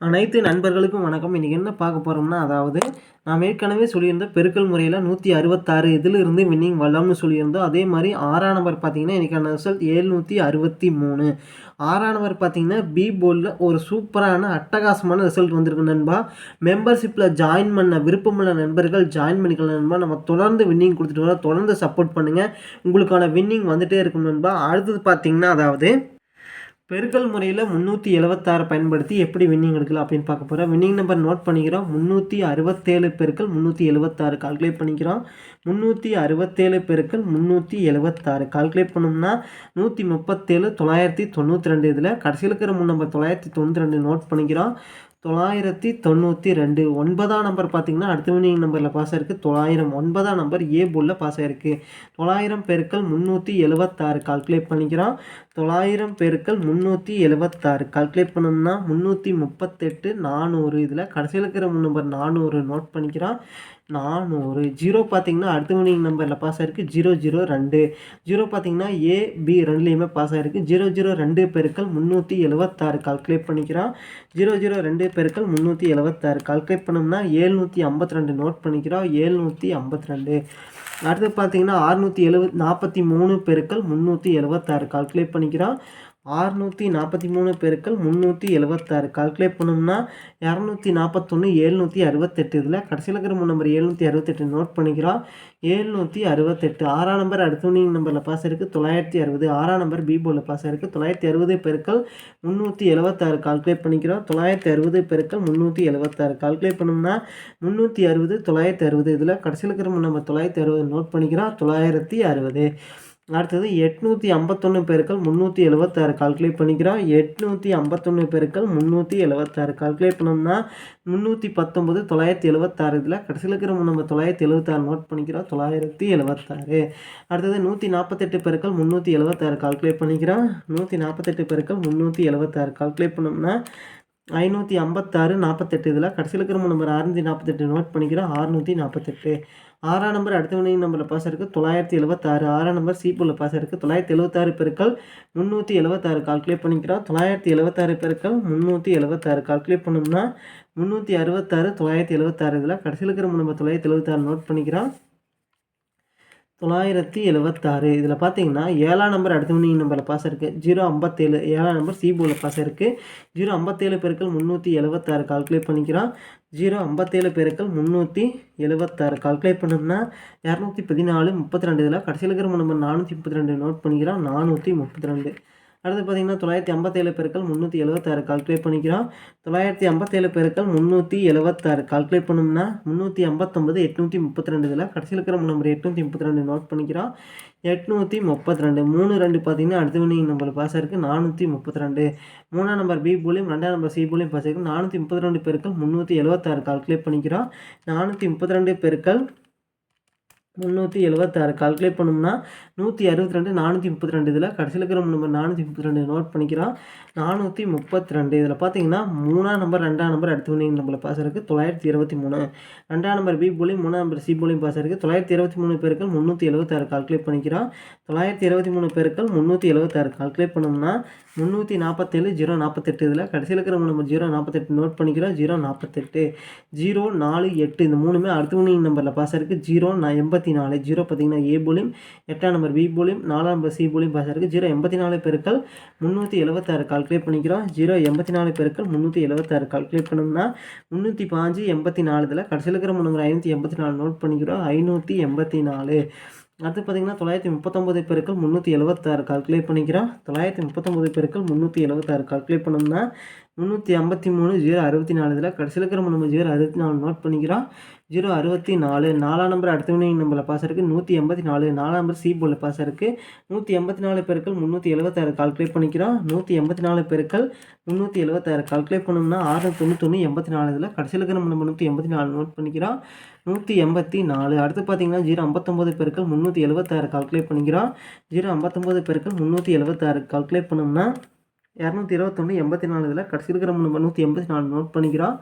அனைத்து நண்பர்களுக்கும் வணக்கம். இன்றைக்கி என்ன பார்க்க போகிறோம்னா அதாவது நாம் ஏற்கனவே சொல்லியிருந்த பெருக்கல் முறையில் நூற்றி அறுபத்தாறு இதிலிருந்து வின்னிங் வரலாம்னு சொல்லியிருந்தோம். அதே மாதிரி ஆறாம் நம்பர் பார்த்தீங்கன்னா இன்றைக்கான ரிசல்ட் ஏழ்நூற்றி அறுபத்தி மூணு. ஆறாம் நம்பர் பார்த்தீங்கன்னா பி போர்டில் ஒரு சூப்பரான அட்டகாசமான ரிசல்ட் வந்திருக்கு நண்பா. மெம்பர்ஷிப்பில் ஜாயின் பண்ண விருப்பமுள்ள நண்பர்கள் ஜாயின் பண்ணிக்கலாம் நண்பா. நம்ம தொடர்ந்து வின்னிங் கொடுத்துட்டு வரோம். தொடர்ந்து சப்போர்ட் பண்ணுங்கள் உங்களுக்கான வின்னிங் வந்துகிட்டே இருக்கும் நண்பா. அடுத்தது பார்த்தீங்கன்னா அதாவது பெருக்கல் முறையில் முந்நூற்றி எழுபத்தாறு பயன்படுத்தி எப்படி வின்னிங் எடுக்கலாம் அப்படின்னு பார்க்க போகிறோம் வின்னிங் நம்பர் நோட் பண்ணிக்கிறோம். முந்நூற்றி அறுபத்தேழு பெருக்கள் முந்நூற்றி எழுபத்தாறு கால்குலேட் பண்ணிக்கிறோம். முந்நூற்றி அறுபத்தேழு பெருக்கள் முந்நூற்றி எழுபத்தாறு கால்குலேட் பண்ணோம்னா நூற்றி முப்பத்தேழு தொள்ளாயிரத்தி தொண்ணூற்றி ரெண்டு இதில் கடைசியில் இருக்கிற முன் நம்பர் தொள்ளாயிரத்தி தொண்ணூற்றி ரெண்டு நோட் பண்ணிக்கிறோம். தொள்ளாயிரத்தி தொண்ணூற்றி ரெண்டு. ஒன்பதாம் நம்பர் பார்த்தீங்கன்னா அடுத்த வினிங் நம்பரில் பாஸ் ஆயிருக்கு. தொள்ளாயிரம் ஒன்பதாம் நம்பர் ஏ போலில் பாஸ் ஆயிருக்கு. தொள்ளாயிரம் பெருக்கள் முந்நூற்றி எழுபத்தாறு கால்குலேட் பண்ணிக்கிறோம். தொள்ளாயிரம் பெருக்கள் முந்நூற்றி எழுபத்தாறு கால்குலேட் பண்ணோம்னா முந்நூற்றி முப்பத்தெட்டு நானூறு. இதில் கடைசியில் இருக்கிற நம்பர் நானூறு நோட் பண்ணிக்கிறோம். நானூறு ஜீரோ பார்த்தீங்கன்னா அடுத்த வினிங் நம்பரில் பாஸ் ஆகிருக்கு ஜீரோ ஜீரோ ரெண்டு. ஜீரோ பார்த்தீங்கன்னா ஏ பி ரெண்டுலேயுமே பாஸ் ஆகிருக்கு ஜீரோ ஜீரோ ரெண்டு பெருக்கள் முந்நூற்றி எழுபத்தாறு கால்குலேட் பண்ணிக்கிறோம் ஜீரோ ஜீரோ ரெண்டு பெருக்கள் முந்நூற்றி எழுபத்தாறு கால்குலேட் பண்ணோம்னா ஏழ்நூற்றி ஐம்பத்தி ரெண்டு நோட் பண்ணிக்கிறோம் ஏழ்நூற்றி ஐம்பத்தி ரெண்டு அடுத்து பார்த்தீங்கன்னா அறுநூற்றி எழுபத் நாற்பத்தி மூணு பெருக்கள் முந்நூற்றி எழுபத்தாறு கால்குலேட் பண்ணிக்கிறோம் ஆறுநூற்றி நாற்பத்தி மூணு பெருக்கள் முந்நூற்றி எழுபத்தாறு கால்குலேட் பண்ணோம்னா இரநூத்தி நாற்பத்தொன்று ஏழ்நூற்றி அறுபத்தெட்டு. இதில் கடைசியில் இருக்கிற நம்பர் ஏழ்நூற்றி அறுபத்தெட்டு நோட் பண்ணிக்கிறோம். ஏழ்நூற்றி அறுபத்தெட்டு. ஆறாம் நம்பர் அடுத்த நம்பரில் பாஸ் இருக்குது தொள்ளாயிரத்தி அறுபது. ஆறாம் நம்பர் பி போர்டில் பாஸ் இருக்குது தொள்ளாயிரத்தி அறுபது பெருக்கள் முந்நூற்றி எழுபத்தாறு கால்குலேட் பண்ணிக்கிறோம். தொள்ளாயிரத்தி அறுபது பெருக்கள் முந்நூற்றி எழுபத்தாறு கால்குலேட் பண்ணோம்னா முந்நூற்றி அறுபது தொள்ளாயிரத்தி அறுபது. இதில் கடைசியில் இருக்கிற நம்பர் தொள்ளாயிரத்தி அறுபது நோட் பண்ணிக்கிறோம். தொள்ளாயிரத்தி அறுபது. அடுத்தது எட்நூற்றி ஐம்பத்தொன்று பேருக்கள் முந்நூற்றி எழுபத்தாறு கால்குலேட் பண்ணிக்கிறோம். எட்நூற்றி ஐம்பத்தொன்று பெருக்கள் முந்நூற்றி எழுபத்தாறு கால்குலேட் பண்ணோம்னா முந்நூற்றி பத்தொம்பது தொள்ளாயிரத்தி எழுபத்தாறு இதில் கடைசியில் இருக்கிற நம்ம தொள்ளாயிரத்தி எழுபத்தாறு நோட் பண்ணிக்கிறோம். தொள்ளாயிரத்தி எழுபத்தாறு அடுத்தது நூற்றி நாற்பத்தெட்டு பெருக்கள் முந்நூற்றி எழுபத்தாறு கால்குலேட் பண்ணிக்கிறோம். நூற்றி நாற்பத்தெட்டு பெருக்கள் முந்நூற்றி எழுபத்தாறு கால்குலேட் பண்ணோம்னா ஐநூற்றி ஐம்பத்தாறு நாற்பத்தெட்டு இதில் கடைசியில் இருக்கிற நம்பர் அறுநூற்றி நாற்பத்தெட்டு நோட் பண்ணிக்கிறோம். அறுநூற்றி நாற்பத்தெட்டு ஆறாம் நம்பர் அடுத்த வினிங் நம்பரில் பாஸ் இருக்குது தொள்ளாயிரத்தி எழுபத்தாறு ஆறாம் நம்பர் சீப்பூரில் பாஸ் இருக்குது தொள்ளாயிரத்தி எழுபத்தாறு பெருக்கள் முந்நூற்றி எழுபத்தாறு கால்குலேட் பண்ணிக்கிறோம். தொள்ளாயிரத்தி எழுபத்தாறு பெருக்கள் முந்நூற்றி எழுபத்தாறு கால்குலேட் பண்ணோம்னா முந்நூற்றி அறுபத்தாறு தொள்ளாயிரத்தி எழுபத்தாறு இதில் கடைசியில் இருக்கிற நம்பர் தொள்ளாயிரத்தி எழுபத்தாறு நோட் பண்ணிக்கிறோம். தொள்ளாயிரத்தி எழுபத்தாறு இதில் பார்த்தீங்கன்னா ஏழாம் நம்பர் அடுத்த மணி நம்பரில் பாஸ் இருக்குது ஜீரோ ஐம்பத்தேழு ஏழாம் நம்பர் சிபோவில் பாஸ் இருக்குது ஜீரோ ஐம்பத்தேழு பெருக்கள் முந்நூற்றி எழுபத்தாறு கால்குலேட் பண்ணிக்கிறோம். ஜீரோ ஐம்பத்தேழு பெருக்கள் முந்நூற்றி எழுபத்தாறு கால்குலேட் பண்ணோம்னா இரநூத்தி பதினாலு முப்பத்தி ரெண்டு. இதில் கடைசியில் இருக்கிற நம்பர் நானூற்றி முப்பத்தி ரெண்டு நோட் பண்ணிக்கிறோம். நானூற்றி முப்பத்தி ரெண்டு. அடுத்து பார்த்தீங்கன்னா தொள்ளாயிரத்தி ஐம்பத்தேழு பேருக்கள் முந்நூற்றி எழுபத்தாறு கால்குலேட் பண்ணிக்கிறோம். தொள்ளாயிரத்தி ஐம்பத்தேழு பேருக்கள் முந்நூற்றி எழுபத்தாறு கால்குலேட் பண்ணோம்னா முந்நூற்றி ஐம்பத்தொம்பது எட்நூற்றி முப்பத்தி ரெண்டு இதில் கடைசியில் இருக்கிற நம்பர் எட்நூற்றி முப்பத்தி ரெண்டு நோட் பண்ணிக்கிறோம். எட்நூற்றி முப்பத்தி ரெண்டு மூணு ரெண்டு பார்த்தீங்கன்னா அடுத்த மணி நம்பர் பாஸ் இருக்குது நானூற்றி முப்பத்தி ரெண்டு மூணாம் நம்பர் பி போலியும் ரெண்டாம் நம்பர் சி போலியும் பாஸ் இருக்குது நானூற்றி முப்பத்தி ரெண்டு பேருக்கள் முந்நூற்றி எழுபத்தாறு கால்குலேட் பண்ணிக்கிறோம். நானூற்றி முப்பத்தி ரெண்டு பெருக்கள் முந்நூற்றி எழுபத்தாறு கால்குலேட் பண்ணோம்னா நூற்றி அறுபத்தி ரெண்டு நானூற்றி முப்பத்தி ரெண்டு இதில் கடைசியில் இருக்கிற நம்பர் நானூற்றி முப்பத்தி ரெண்டு நோட் பண்ணிக்கிறோம். நானூற்றி முப்பத்தி ரெண்டு இதில் பார்த்தீங்கன்னா மூணாம் நம்பர் ரெண்டாம் நம்பர் அடுத்து வினிங் நம்பரில் பாஸ் இருக்குது தொள்ளாயிரத்தி இருபத்தி மூணு. ரெண்டாம் நம்பர் பி போலியும் மூணாம் நம்பர் சி போலியும் பாஸ் இருக்குது தொள்ளாயிரத்தி இருபத்தி மூணு பேருக்கு முந்நூற்றி எழுபத்தாறு கால்குலேட் பண்ணிக்கிறோம். தொள்ளாயிரத்தி இருபத்தி மூணு பேருக்கு முந்நூற்றி எழுபத்தாறு கால்குலேட் பண்ணோம்னா முந்நூற்றி நாற்பத்தேழு ஜீரோ நாற்பத்தெட்டு இதில் கடைசியில் இருக்கிற நம்பர் ஜீரோ நாற்பத்தெட்டு நோட் பண்ணிக்கிறோம். ஜீரோ நாற்பத்தெட்டு ஜீரோ நாலு எட்டு இந்த மூணுமே அடுத்து வினிங் நம்பரில் பாஸ் இருக்குது ஜீரோ நான் எண்பத்தி எண்பத்தி நாலு ஜீரோ பார்த்தீங்கன்னா ஏ போலியும் எட்டாம் நம்பர் பி போலியும் நாலாம் நம்பர் சி போலியும் பாஸ் இருக்குது ஜீரோ எண்பத்தி நாலு பெருக்கள் முந்நூற்றி எழுபத்தாறு கால்குலேட் பண்ணிக்கிறோம். ஜீரோ எண்பத்தி நாலு பெருக்கள் முந்நூற்றி எழுபத்தாறு கால்குலேட் பண்ணோம்னா முந்நூற்றி பாஞ்சு எண்பத்தி நாலு இதில் கடைசியில் இருக்கிற முன்னூறு ஐநூற்றி எண்பத்தி நாலு நோட் பண்ணிக்கிறோம். ஐநூற்றி எண்பத்தி நாலு. அடுத்து பார்த்தீங்கன்னா தொள்ளாயிரத்தி முப்பத்தொம்பது பெருக்கள் முந்நூற்றி எழுபத்தாறு கால்குலேட் பண்ணிக்கிறோம். தொள்ளாயிரத்தி முப்பத்தொம்பது பெருக்கள் முந்நூற்றி எழுபத்தாறு கால்குலேட் பண்ணோம்னா முந்நூற்றி ஐம்பத்தி மூணு ஜீரோ அறுபத்தி நாலு இதில் கடைசியில் இருக்கிற நம்ம ஜீரோ அறுபத்தி நாலு நோட் பண்ணிக்கிறோம். ஜீரோ அறுபத்தி நாலு நாலாம் நம்பர் அடுத்த வினை நம்பரில் பாஸ் இருக்குது நூற்றி எண்பத்தி நாலு நாலாம் நம்பர் சி போல பாஸ் இருக்குது நூற்றி எண்பத்தி நாலு பெருக்கள் முந்நூற்றி எழுபத்தாறு கால்குலேட் பண்ணிக்கிறோம். நூற்றி எண்பத்தி நாலு பெருக்கள் முந்நூற்றி எழுபத்தாறு கால்குலேட் பண்ணோம்னா ஆறு தொண்ணூத்தொன்று எண்பத்தி நாலு இதில் கடைசியில் இருக்கிற நம்ம நூற்றி எண்பத்தி நாலு நோட் பண்ணிக்கிறோம். நூற்றி எண்பத்தி நாலு அடுத்து பார்த்தீங்கன்னா ஜீரோ ஐம்பத்தொம்போது பெருக்கள் முந்நூற்றி எழுபத்தாறு கால்குலேட் பண்ணிக்கிறோம். ஜீரோ ஐம்பத்தொம்போது பெருக்கள் முந்நூற்றி எழுபத்தாறு கால்குலேட் பண்ணோம்னா இரநூத்தி இருபத்தொன்று எண்பத்தி நாலு இதில் கடைசி இருக்கிற மூணு நூற்றி எண்பத்தி நாலு நோட் பண்ணிக்கிறோம்.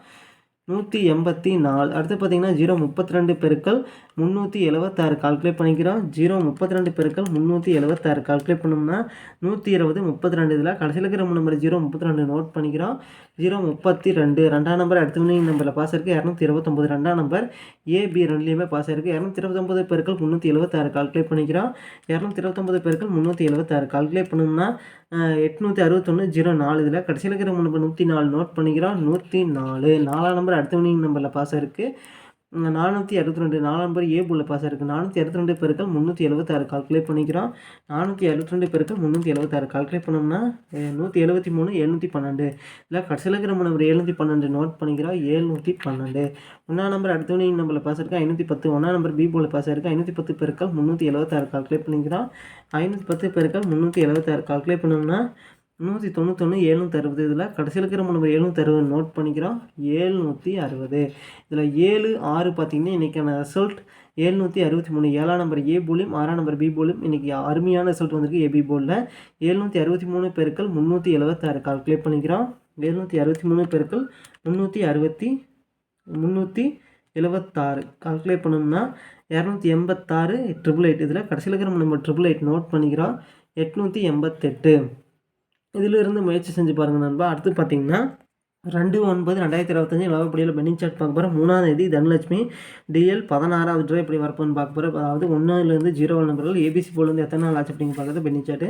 நூற்றி எண்பத்தி நாலு. அடுத்து பார்த்தீங்கன்னா ஜீரோ முப்பத்தி ரெண்டு பெருக்கள் முந்நூற்றி எழுபத்தாறு கால்குலேட் பண்ணிக்கிறோம். ஜீரோ முப்பத்தி ரெண்டு பெருக்கள் முந்நூற்றி எழுபத்தாறு கால்குலேட் பண்ணோம்னா நூற்றி இருபது முப்பத்தி ரெண்டு. இதில் கடைசியில் இருக்கிற நம்பர் ஜீரோ முப்பத்தி ரெண்டு நோட் பண்ணிக்கிறோம். ஜீரோ முப்பத்தி ரெண்டு. ரெண்டாம் நம்பர் அடுத்த வினிங் நம்பரில் பாஸ் இருக்குது இரநூத்தி இருபத்தொம்பது ரெண்டாம் நம்பர் ஏபி ரெண்டுலேயுமே பாஸ் இருக்குது இரநூத்தி இருபத்தொம்பது பெருக்கள் முந்நூற்றி எழுபத்தாறு கால்குலேட் பண்ணிக்கிறோம். இரநூத்தி இருபத்தொம்பது பெருக்கள் முந்நூற்றி எழுபத்தாறு கால்குலேட் பண்ணோம்னா எட்நூற்றி அறுபத்தொன்று ஜீரோ நாலு. இதில் கடைசியில் இருக்கிற நம்பர் நூற்றி நாலு நோட் பண்ணிக்கிறோம். நூற்றி நாலு. நாலாம் நம்பர் அடுத்த வினிங் நம்பரில் பாஸ் இருக்குது நானூற்றி அறுபத்தி ரெண்டு நாலு நம்பர் ஏ புள்ள பாஸ் இருக்குது நானூற்றி அறுபத்தி ரெண்டு பெருக்கள் முந்நூற்றி எழுபத்தாறு கால்குலேட் பண்ணிக்கிறோம். நானூற்றி அறுபத்தி ரெண்டு பெருக்கள் முந்நூற்றி எழுபத்தாறு கால்குலேட் பண்ணோம்னா நூற்றி எழுபத்தி மூணு எழுநூற்றி பன்னெண்டு. இல்லை கடைசியில் இருக்கிற நம்பர் எழுநூற்றி பன்னெண்டு நோட் பண்ணிக்கிறோம். ஏழ்நூற்றி பன்னெண்டு. ஒன்றா நம்பர் அடுத்த வினிங் நம்பரில் பாஸ் இருக்குது ஐநூற்றி பத்து ஒன்றா நம்பர் பி போல பாஸ் இருக்குது ஐநூற்றி பத்து பெருக்கள் முந்நூற்றி எழுபத்தாறு கால்குலேட் பண்ணிக்கிறோம். ஐநூற்றி பத்து பெருக்கள் முந்நூற்றி எழுபத்தாறு கால்குலேட் பண்ணோம்னா நூற்றி தொண்ணூத்தொன்று எழுநூற்றி அறுபது. இதில் கடைசியில் இருக்கிற நம்பர் எழுநூற்றி அறுபது நோட் பண்ணிக்கிறோம். ஏழ்நூற்றி அறுபது. இதில் ஏழு ஆறு பார்த்திங்கன்னா இன்றைக்கான ரிசல்ட் ஏழ்நூற்றி அறுபத்தி மூணு. ஏழாம் நம்பர் ஏ போலியும் ஆறாம் நம்பர் பி போலியும் இன்றைக்கி அருமையான ரிசல்ட் வந்திருக்கு ஏபி போலில் எழுநூற்றி அறுபத்தி மூணு பெருக்கள் முந்நூற்றி எழுபத்தாறு கால்குலேட் பண்ணிக்கிறோம். ஏழுநூற்றி அறுபத்தி மூணு பெருக்கள் முந்நூற்றி அறுபத்தி முந்நூற்றி எழுபத்தாறு கால்குலேட் பண்ணோம்னா இரநூத்தி எண்பத்தாறு ட்ரிபிள் எயிட் இதில் கடைசியில் இருக்கிற நம்ம ட்ரிபிள் எயிட் நோட் பண்ணிக்கிறோம். எட்நூற்றி எண்பத்தெட்டு. இதிலிருந்து முயற்சி செஞ்சு பாருங்கள் நண்பா. அடுத்து பார்த்தீங்கன்னா ரெண்டு ஒன்பது ரெண்டாயிரத்தி இருபத்தஞ்சி லவப்படியில் பென்னிங் சார்ட் பார்க்க போகிறோம் மூணாவது தேதி தனலட்சுமி டிஎல் பதினாறாவது ட்ரா எப்படி வரப்போன்னு பார்க்க போகிறோம் அதாவது ஒன்றாவதுலேருந்து ஜீரோ நம்பர்கள் ஏபிசி போலேருந்து எத்தனை நாள் ஆச்சு அப்படிங்க பார்க்குறது பென்னிங் சார்ட்டு.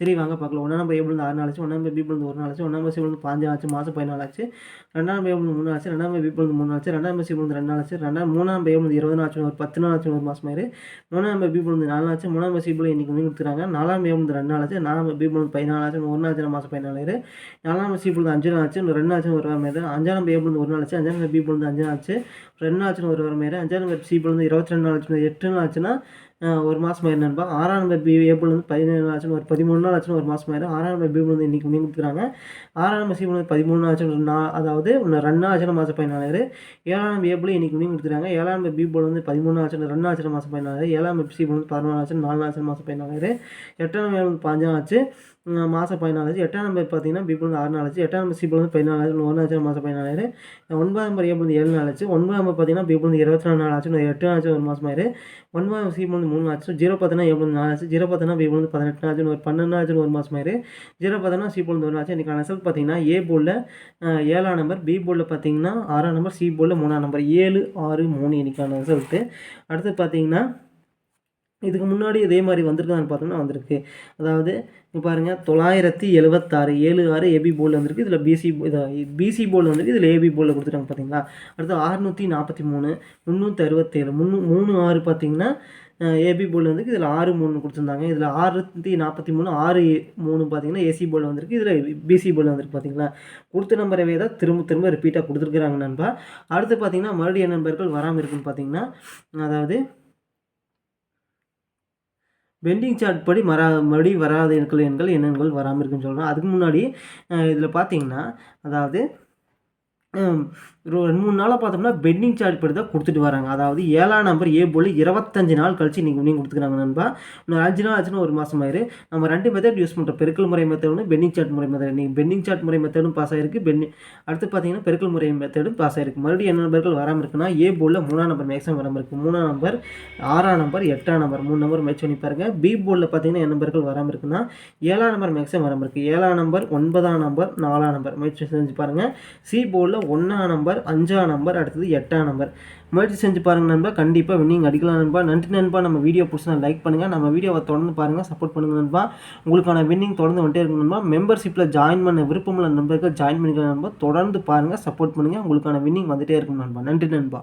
சரி வாங்க பார்க்கலாம். ஒன்றாம் நம்பர் ஏபிள் ஆறு நாள் ஆச்சு ஒன்றாம் நம்பர் பிபிள் ஒரு நாள் ஆச்சு ஒன்றாம் நம்பர் சிபிள் பாஞ்சு ஆச்சு? மாதம் பதினாலு ஆச்சு. ரெண்டாம் பேபிள் மூணு ஆச்சு? ரெண்டாம் பிபிள் மூணு ஆச்சு? ரெண்டாம் நம்பர் சிபிள் ரெண்டு நாள் ஆச்சு ரெண்டாம் மூணாம் பேபிள் இருபது நாள் ஆச்சு ஒரு பத்து நாள் ஆச்சு ஒரு மாதம் ஆயிரு. மூணாம் நம்பர் பிபிள் நாலு ஆச்சு மூணாம் நம்பர் சிபிள் இன்றைக்கி வந்து கொடுத்துருக்காங்க நாலாம் பேபிள் ரெண்டு நாள் நாலாம் நாலாம் பிபிள் பதினாலு ஆச்சு. ஒரு நாள் ஆச்சு மாதம் பதினாலு நாலாம் நம்பர் சிபிள் அஞ்சு நாள் ஆச்சு ரெண்டு ஆச்சு ஒரு வாரம் அஞ்சாம் நம்பர் ஏ ஒரு நாள் ஆச்சு அஞ்சாம் நம்பர் பி அஞ்சு நாள் ஆச்சு ரெண்டு நாள் ஒரு வாரம் மாரி அஞ்சாம் நம்பர் சி பொழுது இருபத்தி ரெண்டு நாள் ஆச்சு எட்டு நாள் ஆச்சுன்னா ஒரு மாதம் ஆயிரம் நண்பா. ஆறாம் நம்பர் பி ஏபிள் வந்து பதினேழு நாள் ஆச்சுன்னு ஒரு பதிமூணு நாள் ஆச்சுன்னு ஒரு மாதம் ஆயிரம் ஆறாம் நம்பர் பி வந்து இன்றைக்கி முடிவு கொடுக்குறாங்க ஆறாம் நம்பர் சி வந்து பதிமூணு நாள் ஆச்சு நாள் அதாவது ரெண்டு நாள் ஆச்சுன்னா மாதம் பதினாலாயிரம் ஏழாம் நம்பர் ஏ இன்றைக்கி முடிவு கொடுக்குறாங்க ஏழாம் நம்பர் பி வந்து பதிமூணு ஆச்சு ரெண்டு ஆச்சு மாதம் பதினாலாயிரம் ஏழாம் நம்பர் சி வந்து பதினொன்று ஆச்சு நாலு ஆச்சு மாதம் பதினாலாயிரம் எட்டாம் நம்பர் பாஞ்சு ஆச்சு. மாதம் பதினாலாச்சு எட்டாம் நம்பர் பார்த்தீங்கன்னா பி வந்து ஆறு நாளாச்சு எட்டாம் நம்பர் சி வந்து பதினாலாச்சு ஒன்று ஆச்சு மாதம் பதினாலாயிரம் ஒன்பதாம் நம்பர் ஏ வந்து ஏழு நாளாச்சு ஒன்பதாம் நம்பர் பார்த்தீங்கன்னா பி வந்து இருபத்தி நாலு நாள் ஆச்சு எட்டு ஆச்சு ஒரு மாதம் ஆயிரு ஒன்பதாம் சி வந்து மூணு ஆச்சு ஜீரோ பார்த்தீங்கன்னா ஏ வந்து நாலு ஆச்சு ஜீரோ பார்த்தீங்கன்னா பி வந்து பதினெட்டு ஆச்சு ஒரு பன்னெண்டு ஆச்சு ஒரு மாதம் ஆயிரு ஜீரோ பார்த்தீங்கன்னா சி வந்து ஒரு ஆச்சு இன்றைக்கி ரிசல்ட் பார்த்தீங்கன்னா ஏ போர்டில் ஏழாம் நம்பர் பி போர்டில் பார்த்தீங்கன்னா ஆறாம் நம்பர் சி போர்டில் மூணாம் நம்பர் ஏழு ஆறு மூணு இன்றைக்கான ரிசல்ட்டு அடுத்து பார்த்தீங்கன்னா இதுக்கு முன்னாடி இதே மாதிரி வந்திருக்கான்னு பார்த்தோம்னா வந்திருக்கு. அதாவது இப்போ பாருங்கள் தொள்ளாயிரத்தி எழுபத்தாறு ஏழு ஆறு ஏபி போல் வந்திருக்கு. இதில் பிசி இதை பிசி போல் வந்திருக்கு. இதில் ஏபி போர்டில் கொடுத்துருக்காங்க பார்த்தீங்களா? அடுத்து அறுநூற்றி நாற்பத்தி மூணு முந்நூற்றி அறுபத்தேழு முன்னு மூணு ஆறு பார்த்தீங்கன்னா ஏபி போல் வந்து இதில் ஆறு மூணு கொடுத்துருந்தாங்க. இதில் ஆறுநூற்றி நாற்பத்தி மூணு ஆறு மூணு பார்த்தீங்கன்னா ஏசி போல் வந்திருக்கு. இதில் பிசி போல் வந்திருக்கு பார்த்தீங்களா? கொடுத்த நம்பரவே தான் திரும்ப திரும்ப ரிப்பீட்டாக கொடுத்துருக்குறாங்க நண்பா. அடுத்து பார்த்தீங்கன்னா மறுபடியும் நண்பர்கள் வராமல் இருக்குன்னு பார்த்தீங்கன்னா அதாவது பெண்டிங் சார்ட் படி மறா மறுபடியும் வராத எண்கள் எண்கள் எண்ணெண்கள் வராமல் இருக்குன்னு சொல்கிறோம் அதுக்கு முன்னாடி இதில் பார்த்தீங்கன்னா அதாவது ரெண்டு மூணு நாளாக பார்த்தோம்னா பெண்டிங் சார்ஜ் படி தான் கொடுத்துட்டு வராங்க. அதாவது ஏழாம் நம்பர் ஏ போல் இருபத்தஞ்சு நாள் கழிச்சு நீங்கள் நீங்கள் கொடுத்துக்கிறாங்க நண்பா. இன்னும் அஞ்சு நாள் ஆச்சுன்னா ஒரு மாதம் ஆயிரு. நம்ம ரெண்டு மெத்தட் யூஸ் பண்ணுறோம் பெருக்கல் முறை மெத்தடும் பெண்டிங் சார்ட் முறை மெத்தட் நீங்கள் பெண்டிங் சார்ட் முறை மெத்தடும் பாஸ் ஆயிருக்கு. பெண்ணி அடுத்து பார்த்தீங்கன்னா பெருக்கல் முறை மெத்தடும் பாஸ் ஆயிருக்கு. மறுபடியும் என்ன நம்பர்கள் வராமல் இருக்குன்னா ஏ போலில் மூணாம் நம்பர் மேக்ஸிமம் வராமல் இருக்குது மூணாம் நம்பர் ஆறாம் நம்பர் எட்டாம் நம்பர். மூணு நம்பர் மேட்ச் பண்ணி பாருங்க. பி போலில் பார்த்தீங்கன்னா என்ன நம்பர்கள் வராமல் இருக்குன்னா ஏழாம் நம்பர் மேக்ஸிமம் வராமல் இருக்குது ஏழாம் நம்பர் ஒன்பதாம் நம்பர் நாலாம் நம்பர். மேட்ச் செஞ்சு பாருங்கள் சி ஒன்றாம் நம்பர் அஞ்சாம் நம்பர் அடுத்தது எட்டாம் நம்பர் முயற்சி செஞ்சு பாருங்கள் நண்பா. கண்டிப்பாக வின்னிங் அடிக்கலாம் நண்பா. நன்றி நண்பா. நம்ம வீடியோ பிடிச்சா லைக் பண்ணுங்கள் நம்ம வீடியோவை தொடர்ந்து பாருங்கள் சப்போர்ட் பண்ணுங்கள் நண்பா. உங்களுக்கான வின்னிங் தொடர்ந்து வந்துட்டே இருக்கும் நண்பா. மெம்பர்ஷிப்பில் ஜாயின் பண்ண விருப்பமுள்ள நண்பர்கள் ஜாயின் பண்ணிக்கலாம் நண்பா. தொடர்ந்து பாருங்கள் சப்போர்ட் பண்ணுங்கள் உங்களுக்கான வின்னிங் வந்துகிட்டே இருக்கும் நண்பா. நன்றி நண்பா.